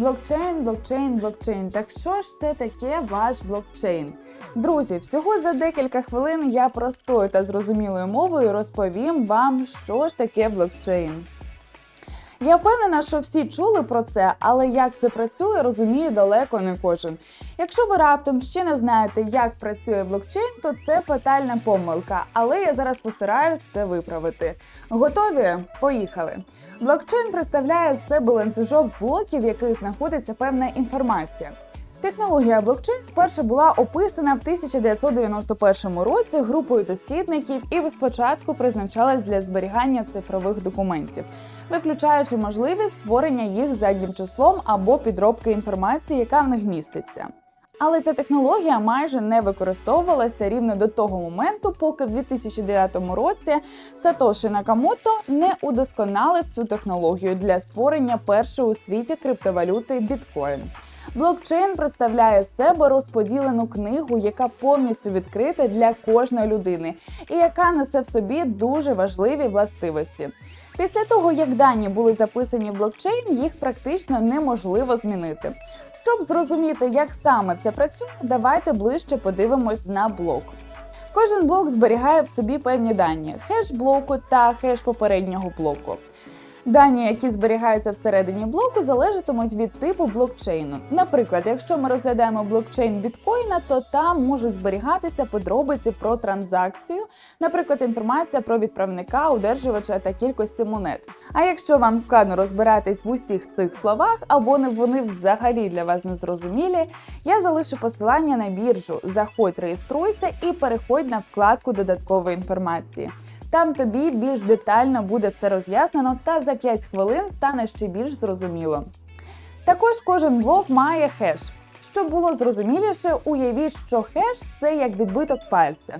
Блокчейн, блокчейн, блокчейн. Так що ж це таке ваш блокчейн? Друзі, всього за декілька хвилин я простою та зрозумілою мовою розповім вам, що ж таке блокчейн. Я впевнена, що всі чули про це, але як це працює, розуміє далеко не кожен. Якщо ви раптом ще не знаєте, як працює блокчейн, то це фатальна помилка, але я зараз постараюсь це виправити. Готові? Поїхали! Блокчейн представляє себе ланцюжок блоків, в яких знаходиться певна інформація. Технологія блокчейн вперше була описана в 1991 році групою дослідників і спочатку призначалась для зберігання цифрових документів, виключаючи можливість створення їх заднім числом або підробки інформації, яка в них міститься. Але ця технологія майже не використовувалася рівно до того моменту, поки в 2009 році Сатоші Накамото не удосконалив цю технологію для створення першої у світі криптовалюти біткоін. Блокчейн представляє себе розподілену книгу, яка повністю відкрита для кожної людини, і яка несе в собі дуже важливі властивості. Після того, як дані були записані в блокчейн, їх практично неможливо змінити. Щоб зрозуміти, як саме це працює, давайте ближче подивимось на блок. Кожен блок зберігає в собі певні дані: хеш блоку та хеш попереднього блоку. Дані, які зберігаються всередині блоку, залежатимуть від типу блокчейну. Наприклад, якщо ми розглядаємо блокчейн біткоїна, то там можуть зберігатися подробиці про транзакцію, наприклад, інформація про відправника, удержувача та кількості монет. А якщо вам складно розбиратись в усіх цих словах, або не вони взагалі для вас не зрозумілі, я залишу посилання на біржу. Заходь, реєструйся і переходь на вкладку додаткової інформації. Там тобі більш детально буде все роз'яснено, та за 5 хвилин стане ще більш зрозуміло. Також кожен блок має хеш. Щоб було зрозуміліше, уявіть, що хеш це як відбиток пальця.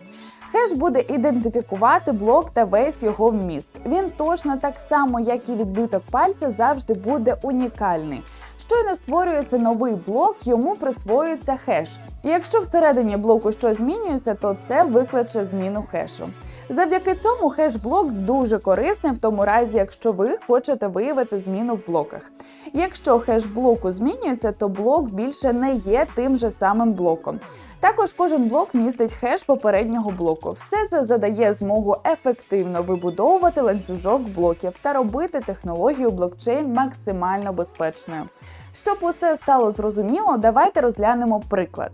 Хеш буде ідентифікувати блок та весь його вміст. Він точно так само, як і відбиток пальця, завжди буде унікальний. Щойно створюється новий блок, йому присвоюється хеш. І якщо всередині блоку щось змінюється, то це викличе зміну хешу. Завдяки цьому хеш-блок дуже корисний в тому разі, якщо ви хочете виявити зміну в блоках. Якщо хеш блоку змінюється, то блок більше не є тим же самим блоком. Також кожен блок містить хеш попереднього блоку. Все це задає змогу ефективно вибудовувати ланцюжок блоків та робити технологію блокчейн максимально безпечною. Щоб усе стало зрозуміло, давайте розглянемо приклад.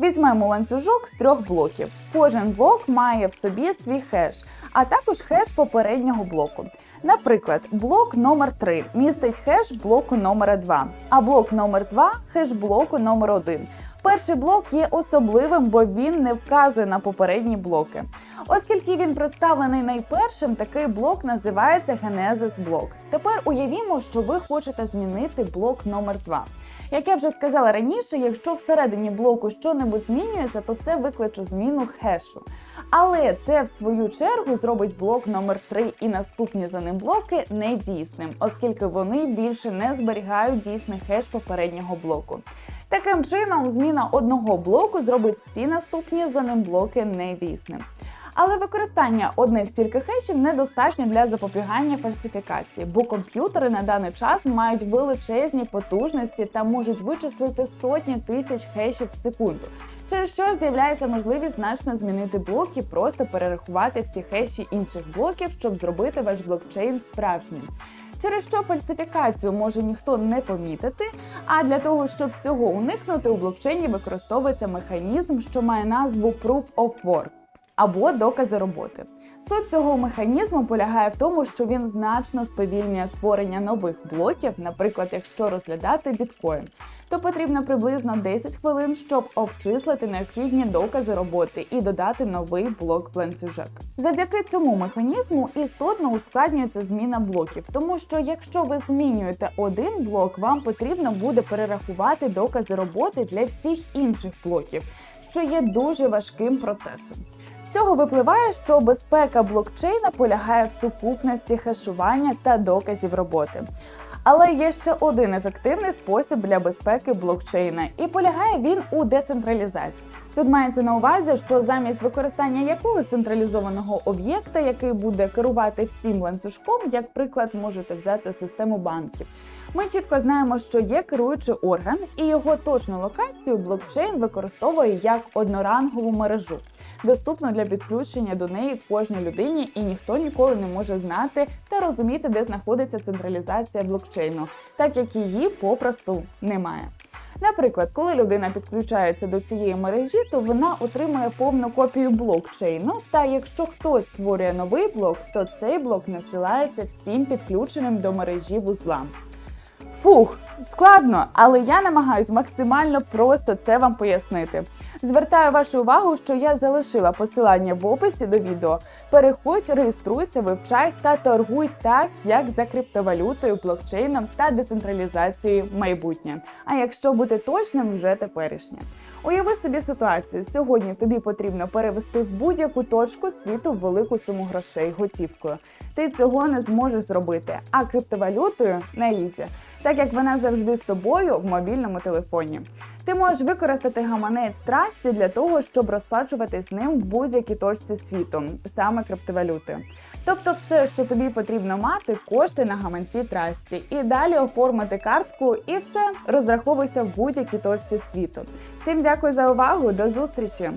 Візьмемо ланцюжок з трьох блоків. Кожен блок має в собі свій хеш, а також хеш попереднього блоку. Наприклад, блок номер 3 містить хеш блоку номер 2, а блок номер 2 хеш блоку номер 1. Перший блок є особливим, бо він не вказує на попередні блоки. Оскільки він представлений найпершим, такий блок називається Genesis блок. Тепер уявімо, що ви хочете змінити блок номер 2. Як я вже сказала раніше, якщо всередині блоку щонебудь змінюється, то це викличе зміну хешу. Але це в свою чергу зробить блок номер 3 і наступні за ним блоки недійсним, оскільки вони більше не зберігають дійсний хеш попереднього блоку. Таким чином, зміна одного блоку зробить всі наступні за ним блоки недійсним. Але використання одних тільки хешів недостатньо для запобігання фальсифікації, бо комп'ютери на даний час мають величезні потужності та можуть вичислити сотні тисяч хешів в секунду. Через що з'являється можливість значно змінити блок і просто перерахувати всі хеші інших блоків, щоб зробити ваш блокчейн справжнім. Через що фальсифікацію може ніхто не помітити. А для того, щоб цього уникнути, у блокчейні використовується механізм, що має назву Proof of Work або докази роботи. Суть цього механізму полягає в тому, що він значно сповільнює створення нових блоків, наприклад, якщо розглядати біткоін, то потрібно приблизно 10 хвилин, щоб обчислити необхідні докази роботи і додати новий блок в ланцюжок. Завдяки цьому механізму істотно ускладнюється зміна блоків, тому що якщо ви змінюєте один блок, вам потрібно буде перерахувати докази роботи для всіх інших блоків, що є дуже важким процесом. Цього випливає, що безпека блокчейна полягає в сукупності хешування та доказів роботи. Але є ще один ефективний спосіб для безпеки блокчейна, і полягає він у децентралізації. Тут мається на увазі, що замість використання якогось централізованого об'єкта, який буде керувати всім ланцюжком, як приклад, можете взяти систему банків. Ми чітко знаємо, що є керуючий орган, і його точну локацію блокчейн використовує як однорангову мережу, доступну для підключення до неї кожній людині, і ніхто ніколи не може знати та розуміти, де знаходиться централізація блокчейну, так як її попросту немає. Наприклад, коли людина підключається до цієї мережі, то вона отримує повну копію блокчейну. Та якщо хтось створює новий блок, то цей блок насилається всім підключеним до мережі вузлам. Фух, складно, але я намагаюсь максимально просто це вам пояснити. Звертаю вашу увагу, що я залишила посилання в описі до відео. Переходь, реєструйся, вивчай та торгуй так, як за криптовалютою, блокчейном та децентралізацією майбутнє. А якщо бути точним, вже теперішнє. Уяви собі ситуацію. Сьогодні тобі потрібно перевести в будь-яку точку світу велику суму грошей готівкою. Ти цього не зможеш зробити, а криптовалютою на ізі, так як вона завжди з тобою в мобільному телефоні. Ти можеш використати гаманець трасті для того, щоб розплачуватись ним в будь-якій точці світу, саме криптовалюти. Тобто, все, що тобі потрібно мати, кошти на гаманці трасті, і далі оформити картку, і все розраховуйся в будь-якій точці світу. Всім дякую за увагу, до зустрічі!